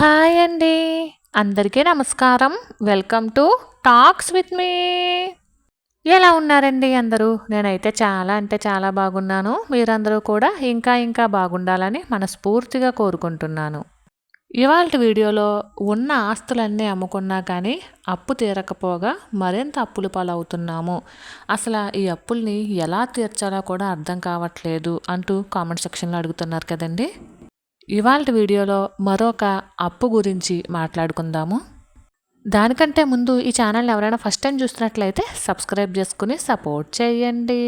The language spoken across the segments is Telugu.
హాయ్ అండి. అందరికీ నమస్కారం. Welcome to talks with me ఎలా ఉన్నారండి అందరూ? నేనైతే చాలా అంటే చాలా బాగున్నాను. మీరందరూ కూడా ఇంకా ఇంకా బాగుండాలని మనస్ఫూర్తిగా కోరుకుంటున్నాను. ఇవాళ వీడియోలో ఉన్న ఆస్తులన్నీ అమ్ముకున్నా కానీ అప్పు తీరకపోగా మరింత అప్పులు పాలవుతున్నాము. అసలు ఈ అప్పుల్ని ఎలా తీర్చాలో కూడా అర్థం కావట్లేదు అంటూ కామెంట్ సెక్షన్లో అడుగుతున్నారు కదండి. ఇవాళ వీడియోలో మరొక అప్పు గురించి మాట్లాడుకుందాము. దానికంటే ముందు ఈ ఛానల్ ఎవరైనా ఫస్ట్ టైం చూస్తున్నట్లయితే సబ్స్క్రైబ్ చేసుకుని సపోర్ట్ చేయండి.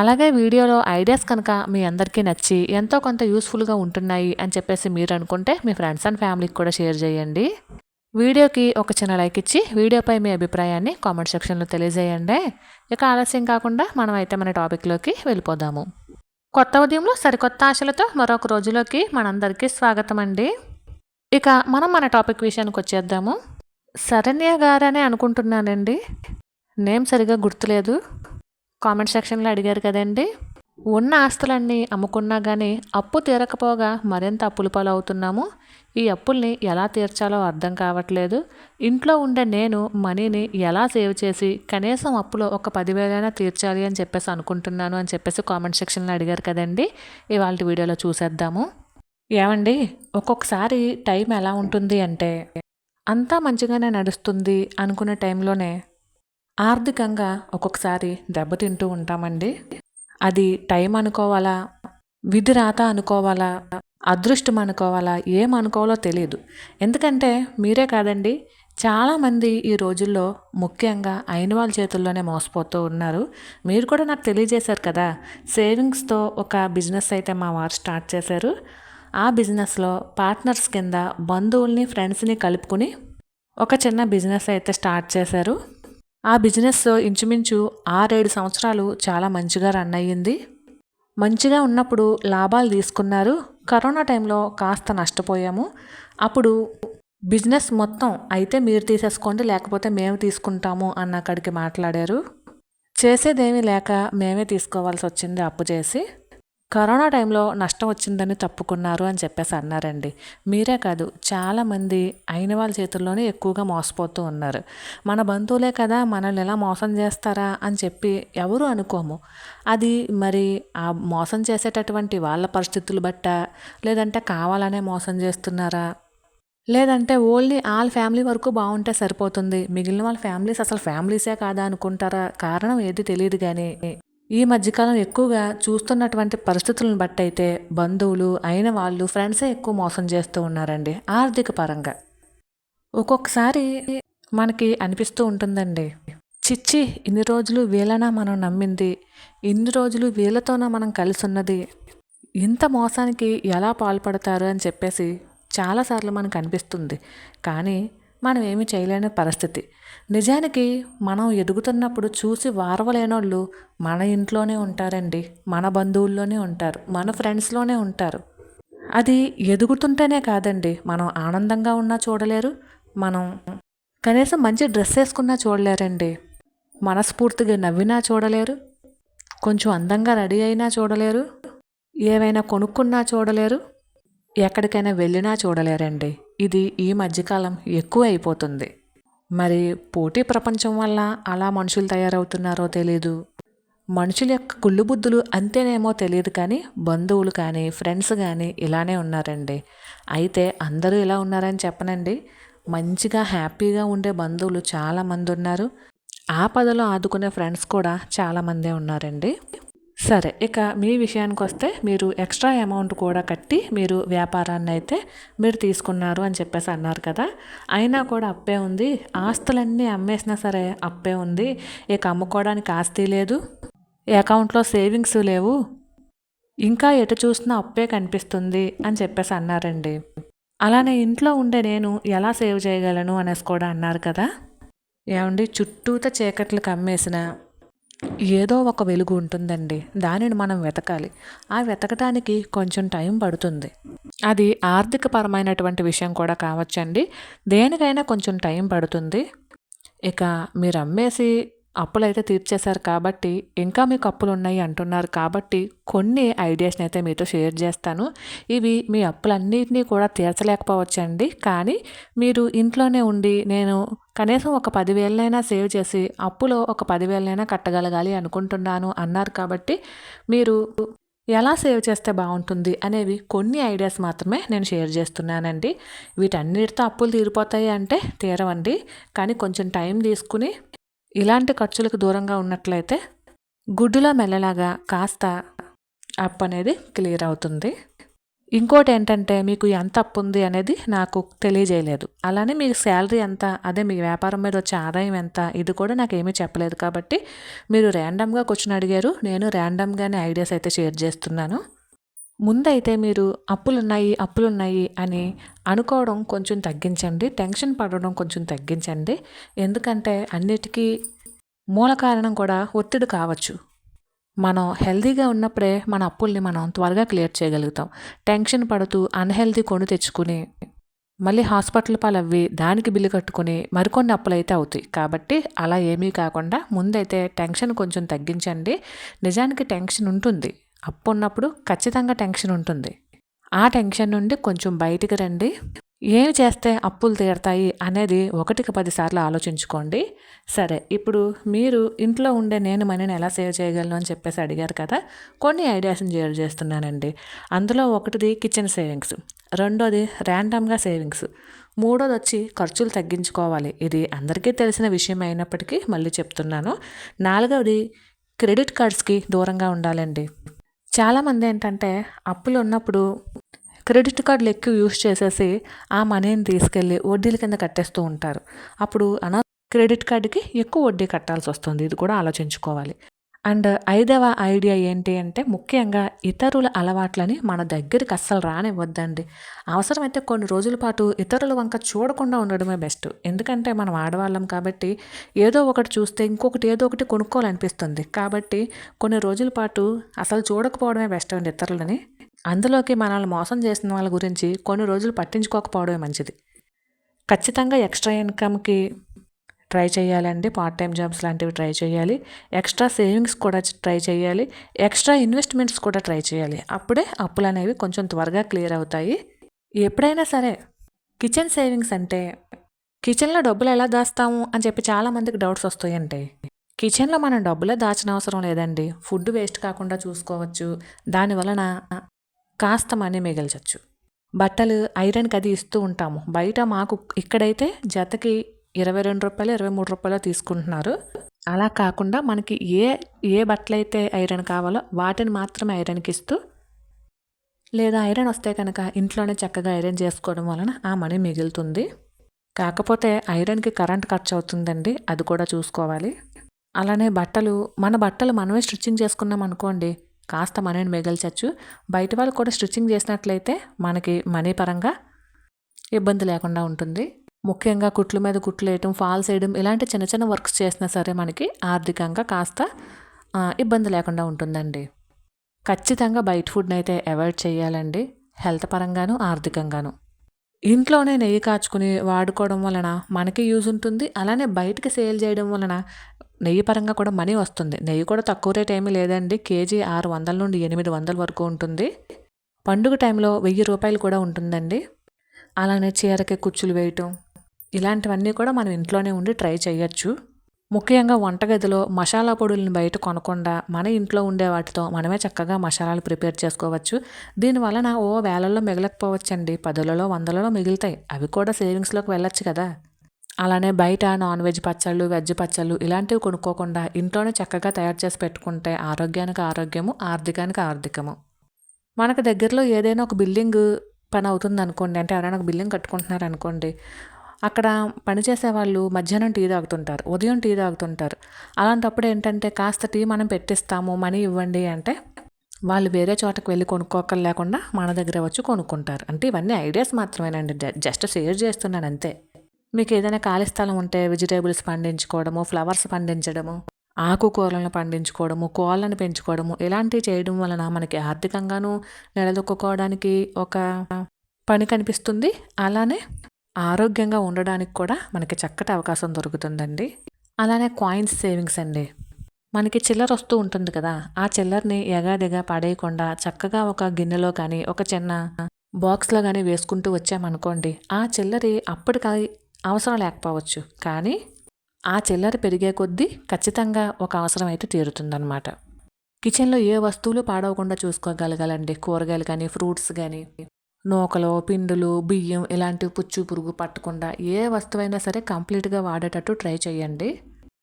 అలాగే వీడియోలో ఐడియాస్ కనుక మీ అందరికీ నచ్చి ఎంతో కొంత యూస్ఫుల్గా ఉంటున్నాయి అని చెప్పేసి మీరు అనుకుంటే మీ ఫ్రెండ్స్ అండ్ ఫ్యామిలీకి కూడా షేర్ చేయండి. వీడియోకి ఒక చిన్న లైక్ ఇచ్చి వీడియోపై మీ అభిప్రాయాన్ని కామెంట్ సెక్షన్లో తెలియజేయండి. ఇక ఆలస్యం కాకుండా మనం అయితే మన టాపిక్లోకి వెళ్ళిపోదాము. కొత్త ఉదయంలో సరికొత్త ఆశలతో మరొక రోజులోకి మనందరికీ స్వాగతం అండి ఇక మనం మన టాపిక్ విషయానికి వచ్చేద్దాము. శరణ్య గారనే అనుకుంటున్నానండి. నేమ్ సరిగా గుర్తులేదు. కామెంట్ సెక్షన్లో అడిగారు కదండి. ఉన్న ఆస్తులన్నీ అమ్ముకున్నా కానీ అప్పు తీరకపోగా మరింత అప్పులు పాలవుతున్నాము. ఈ అప్పుల్ని ఎలా తీర్చాలో అర్థం కావట్లేదు. ఇంట్లో ఉండే నేను మనీని ఎలా సేవ్ చేసి కనీసం అప్పులో ఒక పదివేలైనా తీర్చాలి అని చెప్పేసి అనుకుంటున్నాను అని చెప్పేసి కామెంట్ సెక్షన్లో అడిగారు కదండి. ఇవాళ వీడియోలో చూసేద్దాము. ఏమండి? ఒక్కొక్కసారి టైం ఎలా ఉంటుంది అంటే అంతా మంచిగానే నడుస్తుంది అనుకునే టైంలోనే ఆర్థికంగా ఒక్కొక్కసారి దెబ్బతింటూ ఉంటామండి. అది టైం అనుకోవాలా? విధి రాత అనుకోవాలా? అదృష్టం అనుకోవాలా? ఏం అనుకోవాలో తెలియదు ఎందుకంటే మీరే కాదండి చాలామంది ఈ రోజుల్లో ముఖ్యంగా అయిన వాళ్ళ చేతుల్లోనే మోసపోతూ ఉన్నారు. మీరు కూడా నాకు తెలియజేశారు కదా సేవింగ్స్తో ఒక బిజినెస్ అయితే మా వారు స్టార్ట్ చేశారు. ఆ బిజినెస్లో పార్ట్నర్స్ కింద బంధువుల్ని ఫ్రెండ్స్ని కలుపుకుని ఒక చిన్న బిజినెస్ అయితే స్టార్ట్ చేశారు. ఆ బిజినెస్ ఇంచుమించు ఆరేడు సంవత్సరాలు చాలా మంచిగా రన్ అయ్యింది. మంచిగా ఉన్నప్పుడు లాభాలు తీసుకున్నారు. కరోనా టైంలో కాస్త నష్టపోయాము. అప్పుడు బిజినెస్ మొత్తం అయితే మీరు తీసేసుకోండి లేకపోతే మేము తీసుకుంటాము అన్న అక్కడికి మాట్లాడారు. చేసేదేమీ లేక మేమే తీసుకోవాల్సి వచ్చింది అప్పు చేసి. కరోనా టైంలో నష్టం వచ్చిందని తప్పుకున్నారు అని చెప్పేసి అన్నారండి. మీరే కాదు చాలామంది అయిన వాళ్ళ చేతుల్లోనే ఎక్కువగా మోసపోతూ ఉన్నారు. మన బంధువులే కదా మనల్ని ఎలా మోసం చేస్తారా అని చెప్పి ఎవరు అనుకోము. అది మరి ఆ మోసం చేసేటటువంటి వాళ్ళ పరిస్థితులు బట్ట లేదంటే కావాలనే మోసం చేస్తున్నారా? లేదంటే ఓన్లీ వాళ్ళ ఫ్యామిలీ వరకు బాగుంటే సరిపోతుంది మిగిలిన వాళ్ళ ఫ్యామిలీస్ అసలు ఫ్యామిలీసే కాదా అనుకుంటారా? కారణం ఏది తెలియదు కానీ ఈ మధ్యకాలం ఎక్కువగా చూస్తున్నటువంటి పరిస్థితులను బట్టి అయితే బంధువులు అయిన వాళ్ళు ఫ్రెండ్సే ఎక్కువ మోసం చేస్తూ ఉన్నారండి ఆర్థిక పరంగా. ఒక్కొక్కసారి మనకి అనిపిస్తూ ఉంటుందండి చిచ్చి ఇన్ని రోజులు వీళ్ళనా మనం నమ్మింది ఇన్ని రోజులు వీళ్ళతోనా మనం కలిసి ఉన్నది ఇంత మోసానికి ఎలా పాల్పడతారు అని చెప్పేసి చాలాసార్లు మనకు అనిపిస్తుంది. కానీ మనం ఏమి చేయలేని పరిస్థితి. నిజానికి మనం ఎదుగుతున్నప్పుడు చూసి వారవలేనోళ్ళు మన ఇంట్లోనే ఉంటారండి. మన బంధువుల్లోనే ఉంటారు. మన ఫ్రెండ్స్లోనే ఉంటారు. అది ఎదుగుతుంటేనే కాదండి. మనం ఆనందంగా ఉన్నా చూడలేరు. మనం కనీసం మంచి డ్రెస్ వేసుకున్నా చూడలేరండి. మనస్ఫూర్తిగా నవ్వినా చూడలేరు. కొంచెం అందంగా రెడీ అయినా చూడలేరు. ఏవైనా కొనుక్కున్నా చూడలేరు. ఎక్కడికైనా వెళ్ళినా చూడలేరండి. ఇది ఈ మధ్యకాలం ఎక్కువ అయిపోతుంది. మరి పోటీ ప్రపంచం వల్ల అలా మనుషులు తయారవుతున్నారో తెలీదు. మనుషుల యొక్క కుళ్ళు బుద్ధులు అంతేనేమో తెలియదు కానీ బంధువులు కానీ ఫ్రెండ్స్ కానీ ఇలానే ఉన్నారండి. అయితే అందరూ ఇలా ఉన్నారని చెప్పనండి. మంచిగా హ్యాపీగా ఉండే బంధువులు చాలామంది ఉన్నారు. ఆపదలో ఆదుకునే ఫ్రెండ్స్ కూడా చాలామందే ఉన్నారండి. సరే ఇక మీ విషయానికి వస్తే మీరు ఎక్స్ట్రా అమౌంట్ కూడా కట్టి మీరు వ్యాపారాన్ని అయితే మీరు తీసుకున్నారు అని చెప్పేసి అన్నారు కదా. అయినా కూడా అప్పే ఉంది. ఆస్తులన్నీ అమ్మేసినా సరే అప్పే ఉంది. ఇక అమ్ముకోవడానికి ఆస్తి లేదు. అకౌంట్లో సేవింగ్స్ లేవు. ఇంకా ఎటు చూసినా అప్పే కనిపిస్తుంది అని చెప్పేసి అన్నారండి. అలానే ఇంట్లో ఉండే నేను ఎలా సేవ్ చేయగలను అనేసి కూడా అన్నారు కదా. ఏమండి? చుట్టూత చీకట్లు కమ్మేసిన ఏదో ఒక వెలుగు ఉంటుందండి. దానిని మనం వెతకాలి. ఆ వెతకటానికి కొంచెం టైం పడుతుంది. అది ఆర్థిక పరమైనటువంటి విషయం కూడా కావచ్చండి. దేనికైనా కొంచెం టైం పడుతుంది. ఇక మీరు అమ్మేసి అప్పులైతే తీర్చేశారు కాబట్టి ఇంకా మీకు అప్పులు ఉన్నాయి అంటున్నారు కాబట్టి కొన్ని ఐడియాస్ని అయితే మీతో షేర్ చేస్తాను. ఇవి మీ అప్పులన్నింటినీ కూడా తీర్చలేకపోవచ్చండి. కానీ మీరు ఇంట్లోనే ఉండి నేను కనీసం ఒక పదివేలనైనా సేవ్ చేసి అప్పులో ఒక పదివేలనైనా కట్టగలగాలి అనుకుంటున్నాను అన్నారు కాబట్టి మీరు ఎలా సేవ్ చేస్తే బాగుంటుంది అనేవి కొన్ని ఐడియాస్ మాత్రమే నేను షేర్ చేస్తున్నానండి. వీటన్నిటితో అప్పులు తీరిపోతాయి అంటే తీరవండి. కానీ కొంచెం టైం తీసుకుని ఇలాంటి ఖర్చులకు దూరంగా ఉన్నట్లయితే గుడ్డులో మెల్లలాగా కాస్త అప్ అనేది క్లియర్ అవుతుంది. ఇంకోటి ఏంటంటే మీకు ఎంత అప్పు ఉంది అనేది నాకు తెలియజేయలేదు. అలానే మీకు శాలరీ ఎంత అదే మీ వ్యాపారం మీద వచ్చే ఆదాయం ఎంత ఇది కూడా నాకు ఏమీ చెప్పలేదు. కాబట్టి మీరు ర్యాండమ్గా క్వశ్చన్ అడిగారు నేను ర్యాండమ్గానే ఐడియాస్ అయితే షేర్ చేస్తున్నాను. ముందైతే మీరు అప్పులున్నాయి అప్పులున్నాయి అని అనుకోవడం కొంచెం తగ్గించండి. టెన్షన్ పడడం కొంచెం తగ్గించండి. ఎందుకంటే అన్నిటికీ మూల కారణం కూడా ఒత్తిడి కావచ్చు. మనం హెల్తీగా ఉన్నప్పుడే మన అప్పుల్ని మనం త్వరగా క్లియర్ చేయగలుగుతాం. టెన్షన్ పడుతూ అన్హెల్దీ కొని తెచ్చుకుని మళ్ళీ హాస్పిటల్ పాలవ్వి దానికి బిల్లు కట్టుకుని మరికొన్ని అప్పులు అయితే అవుతాయి. కాబట్టి అలా ఏమీ కాకుండా ముందైతే టెన్షన్ కొంచెం తగ్గించండి. నిజానికి టెన్షన్ ఉంటుంది. అప్పు ఉన్నప్పుడు ఖచ్చితంగా టెన్షన్ ఉంటుంది. ఆ టెన్షన్ నుండి కొంచెం బయటికి రండి. ఏమి చేస్తే అప్పులు తీరతాయి అనేది ఒకటికి పదిసార్లు ఆలోచించుకోండి. సరే ఇప్పుడు మీరు ఇంట్లో ఉండే నేను మనీని ఎలా సేవ్ చేయగలను అని చెప్పేసి అడిగారు కదా కొన్ని ఐడియాస్ని షేర్ చేస్తున్నానండి. అందులో ఒకటిది కిచెన్ సేవింగ్స్ రెండోది ర్యాండమ్గా సేవింగ్స్ మూడోది వచ్చి ఖర్చులు తగ్గించుకోవాలి. ఇది అందరికీ తెలిసిన విషయం అయినప్పటికీ మళ్ళీ చెప్తున్నాను. నాలుగవది క్రెడిట్ కార్డ్స్కి దూరంగా ఉండాలండి. చాలామంది ఏంటంటే అప్పులు ఉన్నప్పుడు క్రెడిట్ కార్డులు ఎక్కువ యూస్ చేసేసి ఆ మనీని తీసుకెళ్ళి వడ్డీల కింద కట్టేస్తూ ఉంటారు. అప్పుడు అనా క్రెడిట్ కార్డుకి ఎక్కువ వడ్డీ కట్టాల్సి వస్తుంది. ఇది కూడా ఆలోచించుకోవాలి. అండ్ ఐదవ ఐడియా ఏంటి అంటే ముఖ్యంగా ఇతరుల అలవాట్లని మన దగ్గరికి అస్సలు రానివ్వద్దండి. అవసరమైతే కొన్ని రోజుల పాటు ఇతరుల వంక చూడకుండా ఉండడమే బెస్ట్. ఎందుకంటే మనం ఆడవాళ్ళం కాబట్టి ఏదో ఒకటి చూస్తే ఇంకొకటి ఏదో ఒకటి కొనుక్కోవాలనిపిస్తుంది. కాబట్టి కొన్ని రోజుల పాటు అసలు చూడకపోవడమే బెస్ట్ అండి ఇతరులని. అందులోకి మనల్ని మోసం చేసిన వాళ్ళ గురించి కొన్ని రోజులు పట్టించుకోకపోవడమే మంచిది. ఖచ్చితంగా ఎక్స్ట్రా ఇన్కమ్కి ట్రై చేయాలండి పార్ట్ టైం జాబ్స్ లాంటివి ట్రై చేయాలి. ఎక్స్ట్రా సేవింగ్స్ కూడా ట్రై చేయాలి. ఎక్స్ట్రా ఇన్వెస్ట్మెంట్స్ కూడా ట్రై చేయాలి. అప్పుడే అప్పులు అనేవి కొంచెం త్వరగా క్లియర్ అవుతాయి. ఎప్పుడైనా సరే కిచెన్ సేవింగ్స్ అంటే కిచెన్లో డబ్బులు ఎలా దాస్తాము అని చెప్పి చాలామందికి డౌట్స్ వస్తాయండి కిచెన్లో మనం డబ్బులే దాచిన అవసరం లేదండి. ఫుడ్ వేస్ట్ కాకుండా చూసుకోవచ్చు. దాని వలన కాస్త మనీ మిగల్చచ్చు. బట్టలు ఐరన్కి అది ఇస్తూ ఉంటాము. బయట మాకు ఇక్కడైతే జతకి ఇరవై రెండు రూపాయలు ఇరవై మూడు రూపాయలు తీసుకుంటున్నారు. అలా కాకుండా మనకి ఏ ఏ బట్టలు అయితే ఐరన్ కావాలో వాటిని మాత్రమే ఐరన్కి ఇస్తూ లేదా ఐరన్ వస్తే కనుక ఇంట్లోనే చక్కగా ఐరన్ చేసుకోవడం వలన ఆ మనీ మిగులుతుంది. కాకపోతే ఐరన్కి కరెంట్ ఖర్చు అవుతుందండి అది కూడా చూసుకోవాలి. అలానే బట్టలు మన బట్టలు మనమే స్టిచ్చింగ్ చేసుకున్నాం అనుకోండి కాస్త మనీని మిగల్చచ్చు. బయట వాళ్ళు కూడా స్టిచ్చింగ్ చేసినట్లయితే మనకి మనీ పరంగా ఇబ్బంది లేకుండా ఉంటుంది. ముఖ్యంగా కుట్లు మీద కుట్లు వేయటం ఫాల్స్ వేయడం ఇలాంటి చిన్న చిన్న వర్క్స్ చేసినా సరే మనకి ఆర్థికంగా కాస్త ఇబ్బంది లేకుండా ఉంటుందండి. ఖచ్చితంగా బయట ఫుడ్ని అయితే అవాయిడ్ చేయాలండి. హెల్త్ పరంగాను ఆర్థికంగాను. ఇంట్లోనే నెయ్యి కాచుకుని వాడుకోవడం వలన మనకి యూజ్ ఉంటుంది. అలానే బయటకి సేల్ చేయడం వలన నెయ్యి పరంగా కూడా మనీ వస్తుంది. నెయ్యి కూడా తక్కువ రేట్ ఏమీ లేదండి. కేజీ ఆరు వందల నుండి ఎనిమిది వందల వరకు ఉంటుంది. పండుగ టైంలో వెయ్యి రూపాయలు కూడా ఉంటుందండి. అలానే చీరకి కుచ్చులు వేయటం ఇలాంటివన్నీ కూడా మనం ఇంట్లోనే ఉండి ట్రై చేయొచ్చు. ముఖ్యంగా వంటగదిలో మసాలా పొడులను బయట కొనకుండా మన ఇంట్లో ఉండే వాటితో మనమే చక్కగా మసాలాలు ప్రిపేర్ చేసుకోవచ్చు. దీనివలన ఓ వేలల్లో మిగలకపోవచ్చండి. పదులలో వందలలో మిగులుతాయి. అవి కూడా సేవింగ్స్లోకి వెళ్ళొచ్చు కదా. అలానే బయట నాన్ వెజ్ పచ్చళ్ళు వెజ్ పచ్చళ్ళు ఇలాంటివి కొనుక్కోకుండా ఇంట్లోనే చక్కగా తయారు చేసి పెట్టుకుంటే ఆరోగ్యానికి ఆరోగ్యము ఆర్థికానికి ఆర్థికము. మనకు దగ్గరలో ఏదైనా ఒక బిల్డింగ్ పని అవుతుంది అనుకోండి అంటే ఎవరైనా ఒక బిల్డింగ్ కట్టుకుంటున్నారు అనుకోండి అక్కడ పనిచేసే వాళ్ళు మధ్యాహ్నం టీ తాగుతుంటారు ఉదయం టీ తాగుతుంటారు. అలాంటప్పుడు ఏంటంటే కాస్త టీ మనం పెట్టిస్తాము మనీ ఇవ్వండి అంటే వాళ్ళు వేరే చోటకు వెళ్ళి కొనుక్కోకలు లేకుండా మన దగ్గర వచ్చి కొనుక్కుంటారు. అంటే ఇవన్నీ ఐడియాస్ మాత్రమేనండి. జస్ట్ షేర్ చేస్తున్నాను అంతే. మీకు ఏదైనా ఖాళీ స్థలం ఉంటే వెజిటేబుల్స్ పండించుకోవడము ఫ్లవర్స్ పండించడము ఆకుకూరలను పండించుకోవడము కోళ్ళను పెంచుకోవడము ఇలాంటివి చేయడం వలన మనకి ఆర్థికంగాను నిలదొక్కుకోవడానికి ఒక పని కనిపిస్తుంది. అలానే ఆరోగ్యంగా ఉండడానికి కూడా మనకి చక్కటి అవకాశం దొరుకుతుందండి. అలానే కాయిన్స్ సేవింగ్స్ అండి. మనకి చిల్లర వస్తూ ఉంటుంది కదా ఆ చిల్లర్ని ఎగాదిగా పడేయకుండా చక్కగా ఒక గిన్నెలో కానీ ఒక చిన్న బాక్స్లో కానీ వేసుకుంటూ వచ్చామనుకోండి ఆ చిల్లరి అప్పటికి అవసరం లేకపోవచ్చు. కానీ ఆ చిల్లర పెరిగే కొద్దీ ఖచ్చితంగా ఒక అవసరం అయితే తీరుతుందన్నమాట. కిచెన్లో ఏ వస్తువులు పాడవకుండా చూసుకోగలగాలండి? కూరగాయలు కానీ ఫ్రూట్స్ కానీ నూకలు పిండులు బియ్యం ఇలాంటి పుచ్చు పురుగు పట్టకుండా ఏ వస్తువైనా సరే కంప్లీట్గా వాడేటట్టు ట్రై చేయండి.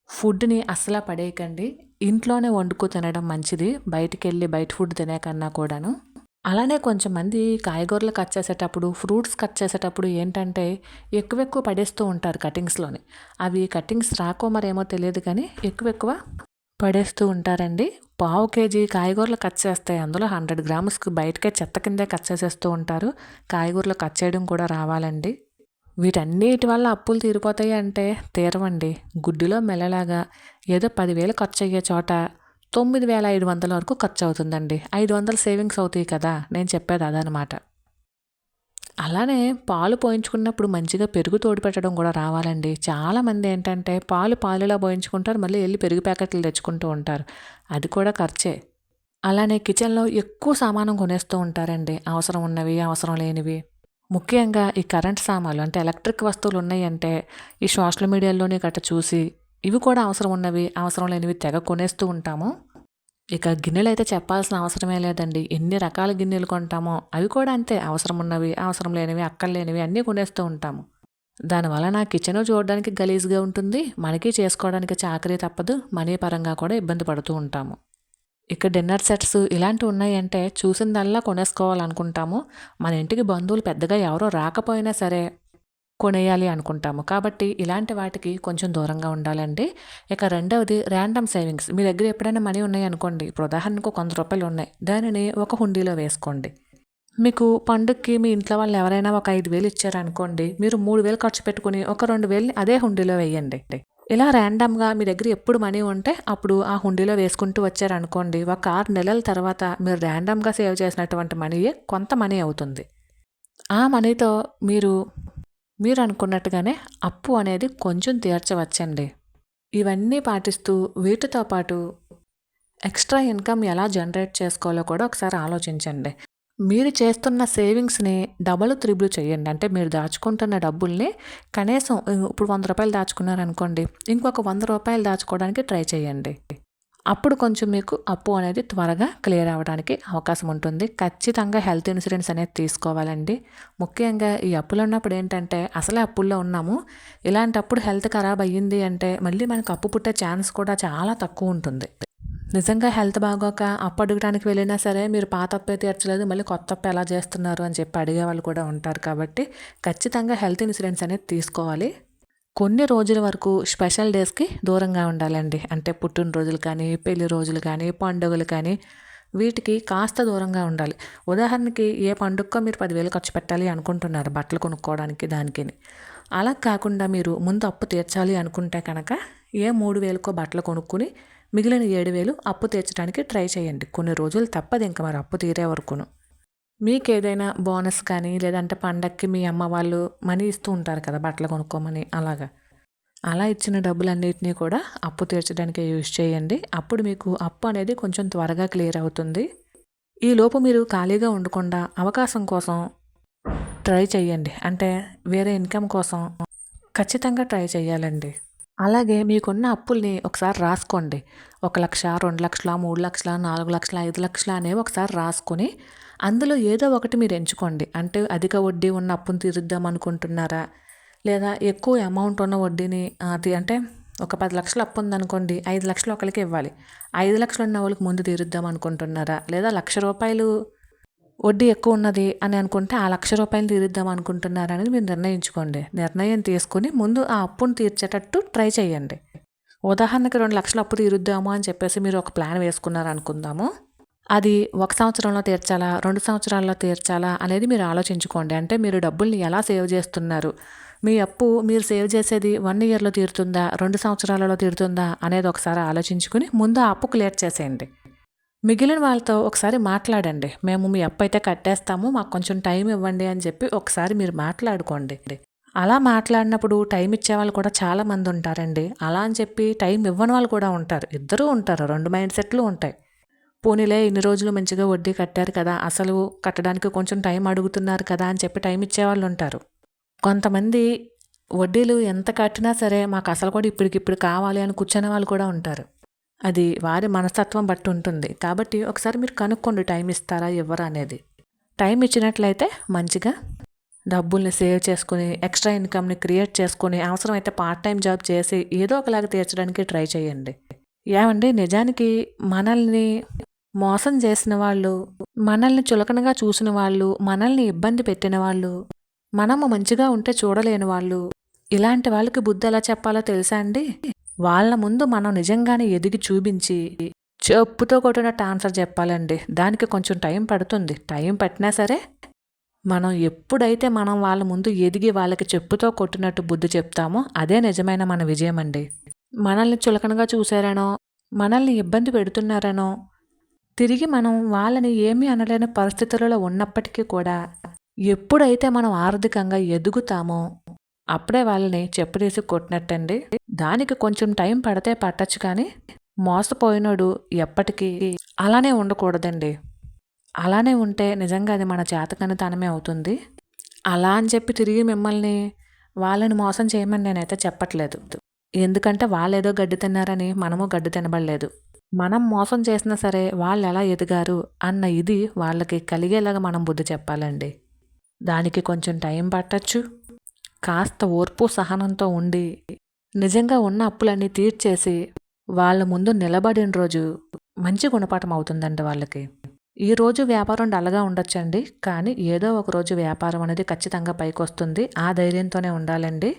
ఫుడ్ని అస్సలు పడేయకండి. ఇంట్లోనే వండుకు తినడం మంచిది. బయటికి వెళ్ళి బయట ఫుడ్ తినే కన్నా కూడాను. అలానే కొంచెం మంది కాయగూరలు కట్ చేసేటప్పుడు ఫ్రూట్స్ కట్ చేసేటప్పుడు ఏంటంటే ఎక్కువ ఎక్కువ పడేస్తూ ఉంటారు కటింగ్స్లోని. అవి కటింగ్స్ రాకో మరేమో తెలియదు కానీ ఎక్కువ ఎక్కువ పడేస్తూ ఉంటారండి. పావు కేజీ కాయగూరలు కట్ చేస్తాయి. అందులో హండ్రెడ్ గ్రామ్స్కి బయటకే చెత్త కిందే కట్ చేసేస్తూ ఉంటారు. కాయగూరలు కట్ చేయడం కూడా రావాలండి. వీటన్నిటి వల్ల అప్పులు తీరిపోతాయి అంటే తీరవండి. గుడ్డిలో మెల్లలాగా ఏదో పదివేలు ఖర్చు అయ్యే చోట తొమ్మిది వేల ఐదు వందల వరకు ఖర్చు అవుతుందండి. ఐదు వందలు సేవింగ్స్ అవుతాయి కదా? నేను చెప్పేది అదనమాట అలానే పాలు పోయించుకున్నప్పుడు మంచిగా పెరుగు తోడు పెట్టడం కూడా రావాలండి. చాలామంది ఏంటంటే పాలు పాలులా పోయించుకుంటారు మళ్ళీ వెళ్ళి పెరుగు ప్యాకెట్లు తెచ్చుకుంటూ ఉంటారు. అది కూడా ఖర్చే. అలానే కిచెన్లో ఎక్కువ సామానం కొనేస్తూ ఉంటారండి. అవసరం ఉన్నవి అవసరం లేనివి. ముఖ్యంగా ఈ కరెంట్ సామాన్లు అంటే ఎలక్ట్రిక్ వస్తువులు ఉన్నాయంటే ఈ సోషల్ మీడియాలోనే గట్ట చూసి ఇవి కూడా అవసరం ఉన్నవి అవసరం లేనివి తెగ కొనేస్తూ ఉంటాము. ఇక గిన్నెలు అయితే చెప్పాల్సిన అవసరమే లేదండి. ఎన్ని రకాల గిన్నెలు కొంటామో అవి కూడా అంతే. అవసరం ఉన్నవి అవసరం లేనివి అక్కర్లేనివి అన్నీ కొనేస్తూ ఉంటాము. దానివల్ల నా కిచెన్ చూడడానికి గలీజ్గా ఉంటుంది. మనకి చేసుకోవడానికి చాకరీ తప్పదు. మనీ పరంగా కూడా ఇబ్బంది పడుతూ ఉంటాము. ఇక డిన్నర్ సెట్స్ ఇలాంటివి ఉన్నాయంటే చూసిందల్లా కొనేసుకోవాలనుకుంటాము. మన ఇంటికి బంధువులు పెద్దగా ఎవరో రాకపోయినా సరే కొనేయాలి అనుకుంటాము. కాబట్టి ఇలాంటి వాటికి కొంచెం దూరంగా ఉండాలండి. ఇక రెండవది ర్యాండమ్ సేవింగ్స్ మీ దగ్గర ఎప్పుడైనా మనీ ఉన్నాయి అనుకోండి. ఇప్పుడు ఉదాహరణకు కొంత రూపాయలు ఉన్నాయి. దానిని ఒక హుండీలో వేసుకోండి. మీకు పండుగకి మీ ఇంట్లో వాళ్ళు ఎవరైనా ఒక ఐదు వేలు ఇచ్చారనుకోండి. మీరు మూడు వేలు ఖర్చు పెట్టుకుని ఒక రెండు వేలు అదే హుండీలో వేయండి. ఇలా ర్యాండమ్గా మీ దగ్గర ఎప్పుడు మనీ ఉంటే అప్పుడు ఆ హుండీలో వేసుకుంటూ వచ్చారనుకోండి. ఒక ఆరు నెలల తర్వాత మీరు ర్యాండమ్గా సేవ్ చేసినటువంటి మనీయే కొంత మనీ అవుతుంది. ఆ మనీతో మీరు మీరు అనుకున్నట్టుగానే అప్పు అనేది కొంచెం తీర్చవచ్చండి. ఇవన్నీ పాటిస్తూ వీటితో పాటు ఎక్స్ట్రా ఇన్కమ్ ఎలా జనరేట్ చేసుకోవాలో కూడా ఒకసారి ఆలోచించండి. మీరు చేస్తున్న సేవింగ్స్ని డబల్ త్రిబుల్ చేయండి. అంటే మీరు దాచుకుంటున్న డబ్బుల్ని కనీసం ఇప్పుడు వంద రూపాయలు దాచుకున్నారనుకోండి ఇంకొక వంద రూపాయలు దాచుకోవడానికి ట్రై చేయండి. అప్పుడు కొంచెం మీకు అప్పు అనేది త్వరగా క్లియర్ అవ్వడానికి అవకాశం ఉంటుంది. ఖచ్చితంగా హెల్త్ ఇన్సూరెన్స్ అనేది తీసుకోవాలండి. ముఖ్యంగా ఈ అప్పులు ఉన్నప్పుడు ఏంటంటే అసలే అప్పుల్లో ఉన్నాము. ఇలాంటప్పుడు హెల్త్ ఖరాబ్ అయ్యింది అంటే మళ్ళీ మనకు అప్పు పుట్టే ఛాన్స్ కూడా చాలా తక్కువ ఉంటుంది. నిజంగా హెల్త్ బాగోక అప్పు అడగడానికి వెళ్ళినా సరే మీరు పాత అప్పే తీర్చలేదు మళ్ళీ కొత్త అప్పు ఎలా చేస్తున్నారు అని చెప్పి అడిగే వాళ్ళు కూడా ఉంటారు కాబట్టి ఖచ్చితంగా హెల్త్ ఇన్సూరెన్స్ అనేది తీసుకోవాలి. కొన్ని రోజుల వరకు స్పెషల్ డేస్కి దూరంగా ఉండాలండి. అంటే పుట్టినరోజులు కానీ పెళ్ళి రోజులు కానీ పండుగలు కానీ వీటికి కాస్త దూరంగా ఉండాలి. ఉదాహరణకి ఏ పండుగకో మీరు పదివేలు ఖర్చు పెట్టాలి అనుకుంటున్నారు బట్టలు కొనుక్కోవడానికి దానికి అలా కాకుండా మీరు ముందు అప్పు తీర్చాలి అనుకుంటే కనుక ఏ మూడు వేలకో బట్టలు కొనుక్కుని మిగిలిన ఏడు వేలు అప్పు తీర్చడానికి ట్రై చేయండి. కొన్ని రోజులు తప్పదు ఇంకా మరి అప్పు తీరే వరకును. మీకు ఏదైనా బోనస్ కానీ లేదంటే పండక్కి మీ అమ్మ వాళ్ళు మనీ ఇస్తూ ఉంటారు కదా బట్టలు కొనుక్కోమని అలాగా? అలా ఇచ్చిన డబ్బులన్నింటినీ కూడా అప్పు తీర్చడానికి యూజ్ చేయండి. అప్పుడు మీకు అప్పు అనేది కొంచెం త్వరగా క్లియర్ అవుతుంది. ఈ లోపు మీరు ఖాళీగా ఉండకుండా అవకాశం కోసం ట్రై చేయండి. అంటే వేరే ఇన్కమ్ కోసం ఖచ్చితంగా ట్రై చేయాలండి. అలాగే మీకున్న అప్పుల్ని ఒకసారి రాసుకోండి. ఒక లక్ష రెండు లక్షల మూడు లక్షల నాలుగు లక్షల ఐదు లక్షల అనేవి ఒకసారి రాసుకొని అందులో ఏదో ఒకటి మీరు ఎంచుకోండి. అంటే అధిక వడ్డీ ఉన్న అప్పును తీరుద్దాం అనుకుంటున్నారా? లేదా ఎక్కువ అమౌంట్ ఉన్న వడ్డీని అది అంటే ఒక పది లక్షలు అప్పు ఉందనుకోండి ఐదు లక్షలు ఒకరికి ఇవ్వాలి. ఐదు లక్షలు ఉన్న వాళ్ళకి ముందు తీరుద్దాం అనుకుంటున్నారా? లేదా లక్ష రూపాయలు వడ్డీ ఎక్కువ ఉన్నది అని అనుకుంటే ఆ లక్ష రూపాయలు తీరుద్దాం అనుకుంటున్నారా అనేది మీరు నిర్ణయించుకోండి. నిర్ణయం తీసుకుని ముందు ఆ అప్పును తీర్చేటట్టు ట్రై చేయండి. ఉదాహరణకి రెండు లక్షలు అప్పు తీరుద్దాము అని చెప్పేసి మీరు ఒక ప్లాన్ వేసుకున్నారు అనుకుందాము అది ఒక సంవత్సరంలో తీర్చాలా? రెండు సంవత్సరాల్లో తీర్చాలా? అనేది మీరు ఆలోచించుకోండి. అంటే మీరు డబ్బుల్ని ఎలా సేవ్ చేస్తున్నారు? మీ అప్పు మీరు సేవ్ చేసేది వన్ ఇయర్లో తీరుతుందా? రెండు సంవత్సరాలలో తీరుతుందా? అనేది ఒకసారి ఆలోచించుకుని ముందు ఆ అప్పు క్లియర్ చేసేయండి. మిగిలిన వాళ్ళతో ఒకసారి మాట్లాడండి. మేము మీ అప్పు అయితే కట్టేస్తాము మాకు కొంచెం టైం ఇవ్వండి అని చెప్పి ఒకసారి మీరు మాట్లాడుకోండి. అలా మాట్లాడినప్పుడు టైం ఇచ్చేవాళ్ళు కూడా చాలా మంది ఉంటారండి. అలా అని చెప్పి టైం ఇవ్వని వాళ్ళు కూడా ఉంటారు. ఇద్దరూ ఉంటారు. రెండు మైండ్ సెట్లు ఉంటాయి. పోనీలే ఇన్ని రోజులు మంచిగా వడ్డీ కట్టారు కదా అసలు కట్టడానికి కొంచెం టైం అడుగుతున్నారు కదా అని చెప్పి టైం ఇచ్చేవాళ్ళు ఉంటారు. కొంతమంది వడ్డీలు ఎంత కట్టినా సరే మాకు అసలు కూడా ఇప్పటికిప్పుడు కావాలి అని కూర్చునే వాళ్ళు కూడా ఉంటారు. అది వారి మనస్తత్వం బట్టి ఉంటుంది. కాబట్టి ఒకసారి మీరు కనుక్కోండి టైం ఇస్తారా ఇవ్వరా అనేది. టైం ఇచ్చినట్లయితే మంచిగా డబ్బుల్ని సేవ్ చేసుకుని ఎక్స్ట్రా ఇన్కమ్ని క్రియేట్ చేసుకుని అవసరమైతే పార్ట్ టైం జాబ్ చేసి ఏదో ఒకలాగా తీర్చడానికి ట్రై చేయండి. ఏమండి నిజానికి మనల్ని మోసం చేసిన వాళ్ళు మనల్ని చులకనగా చూసిన వాళ్ళు మనల్ని ఇబ్బంది పెట్టిన వాళ్ళు మనము మంచిగా ఉంటే చూడలేని వాళ్ళు ఇలాంటి వాళ్ళకి బుద్ధి ఎలా చెప్పాలో తెలుసా అండి? వాళ్ళ ముందు మనం నిజంగానే ఎదిగి చూపించి చెప్పుతో కొట్టినట్టు ఆన్సర్ చెప్పాలండి. దానికి కొంచెం టైం పడుతుంది. టైం పట్టినా సరే మనం ఎప్పుడైతే మనం వాళ్ళ ముందు ఎదిగి వాళ్ళకి చెప్పుతో కొట్టినట్టు బుద్ధి చెప్తామో అదే నిజమైన మన విజయం అండి మనల్ని చులకనగా చూశారనో మనల్ని ఇబ్బంది పెడుతున్నారనో తిరిగి మనం వాళ్ళని ఏమీ అనలేని పరిస్థితులలో ఉన్నప్పటికీ కూడా ఎప్పుడైతే మనం ఆర్థికంగా ఎదుగుతామో అప్పుడే వాళ్ళని చెప్పుడేసి కొట్టినట్టండి. దానికి కొంచెం టైం పడితే పట్టచ్చు కానీ మోసపోయినోడు ఎప్పటికీ అలానే ఉండకూడదండి. అలానే ఉంటే నిజంగా అది మన చేతకనితనమే అవుతుంది. అలా అని చెప్పి తిరిగి మిమ్మల్ని వాళ్ళని మోసం చేయమని నేనైతే చెప్పట్లేదు. ఎందుకంటే వాళ్ళు ఏదో గడ్డి తిన్నారని మనము గడ్డి తినబడలేదు. మనం మోసం చేసినా సరే వాళ్ళు ఎలా ఎదిగారు అన్న ఇది వాళ్ళకి కలిగేలాగా మనం బుద్ధి చెప్పాలండి. దానికి కొంచెం టైం పట్టచ్చు. కాస్త ఓర్పు సహనంతో ఉండి నిజంగా ఉన్న అప్పులన్నీ తీర్చేసి వాళ్ళ ముందు నిలబడిన రోజు మంచి గుణపాఠం అవుతుందండి వాళ్ళకి. ఈ రోజు వ్యాపారం డల్గా ఉండొచ్చండి కానీ ఏదో ఒక రోజు వ్యాపారం అనేది ఖచ్చితంగా పైకి వస్తుంది ఆ ధైర్యంతోనే ఉండాలండి.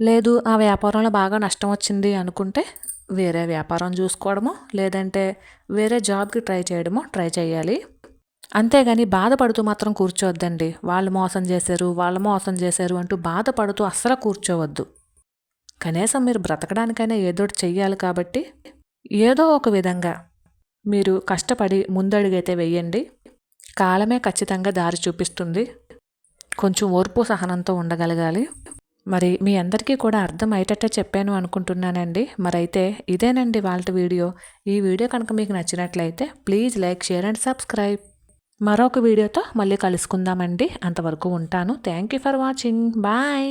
లేదు ఆ వ్యాపారంలో బాగా నష్టం వచ్చింది అనుకుంటే వేరే వ్యాపారం చూసుకోవడమో లేదంటే వేరే జాబ్కి ట్రై చేయడమో ట్రై చేయాలి అంతేగాని బాధపడుతూ మాత్రం కూర్చోవద్దండి. వాళ్ళు మోసం చేశారు వాళ్ళు మోసం చేశారు అంటూ బాధపడుతూ అస్సలు కూర్చోవద్దు. కనీసం మీరు బ్రతకడానికైనా ఏదో చెయ్యాలి కాబట్టి ఏదో ఒక విధంగా మీరు కష్టపడి ముందడుగైతే వెయ్యండి కాలమే ఖచ్చితంగా దారి చూపిస్తుంది. కొంచెం ఓర్పు సహనంతో ఉండగలగాలి. మరి మీ అందరికీ కూడా అర్థం అయ్యేటట్టే చెప్పాను అనుకుంటున్నానండి. మరైతే ఇదేనండి వాళ్ళ వీడియో. ఈ వీడియో కనుక మీకు నచ్చినట్లయితే please like share and subscribe. మరొక వీడియోతో మళ్ళీ కలుసుకుందామండి. అంతవరకు ఉంటాను. Thank you for watching. Bye.